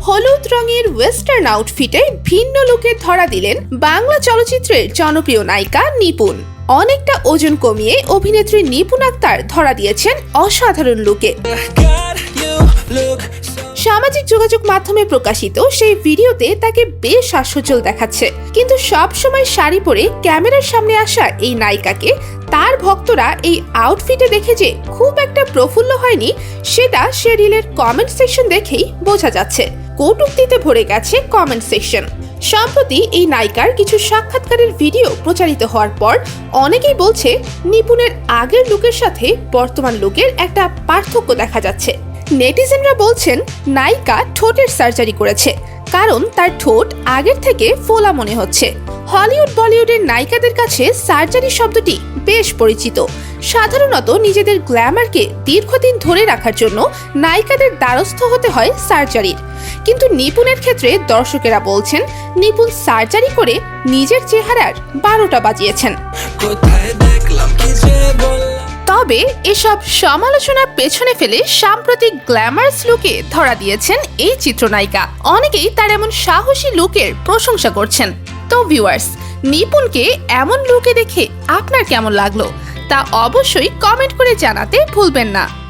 হলুদ রঙের ওয়েস্টার্ন আউটফিটে ভিন্ন লুকে ধরা দিলেন বাংলা চলচ্চিত্রের জনপ্রিয় নায়িকা নিপুণ। অনেকটা ওজন কমিয়ে অভিনেত্রী নিপুণ আক্তার ধরা দিয়েছেন অসাধারণ লুকে। সামাজিক যোগাযোগ মাধ্যমে প্রকাশিত সেই ভিডিওতে তাকে বেশ হাস্যজ্জ্বল দেখাচ্ছে। কিন্তু সব সময় শাড়ি পরে ক্যামেরার সামনে আসা এই নায়িকাকে তার ভক্তরা এই আউটফিটে দেখে যে খুব একটা প্রফুল্ল হয়নি, সেটা সে রিলের কমেন্ট সেকশন দেখেই বোঝা যাচ্ছে। কটুক্তিতে ভরে গেছে কমেন্ট সেকশন সম্প্রতি এই নায়িকার কিছু সাক্ষাৎকারের ভিডিও প্রচারিত হওয়ার পর অনেকেই বলছে, নিপুণের আগের লুকের সাথে বর্তমান লুকের একটা পার্থক্য দেখা যাচ্ছে। নেটিজেনরা বলছেন, নায়িকা ঠোঁটের সার্জারি করেছে, কারণ তার ঠোঁট আগের থেকে ফোলা মনে হচ্ছে। হলিউড বলিউডের নায়িকাদের কাছে সার্জারি শব্দটি বেশ পরিচিত। সাধারণত নিজেদের গ্ল্যামারকে দীর্ঘদিন ধরে রাখার জন্য নায়িকাদের দ্বারস্থ হতে হয় সার্জারির। কিন্তু নিপুণের ক্ষেত্রে দর্শকেরা বলছেন, নিপুণ সার্জারি করে নিজের চেহারার বারোটা বাজিয়েছেন। তবে এসব সমালোচনা পেছনে ফেলে সাম্প্রতিক গ্ল্যামারাস লুকে ধরা দিয়েছেন এই চিত্রনায়িকা। অনেকেই তার এমন সাহসী লুকের প্রশংসা করছেন। তো ভিউয়ার্স নিপুণকে এমন লুকে দেখে আপনার কেমন লাগল? তা অবশ্যই কমেন্ট করে জানাতে ভুলবেন না।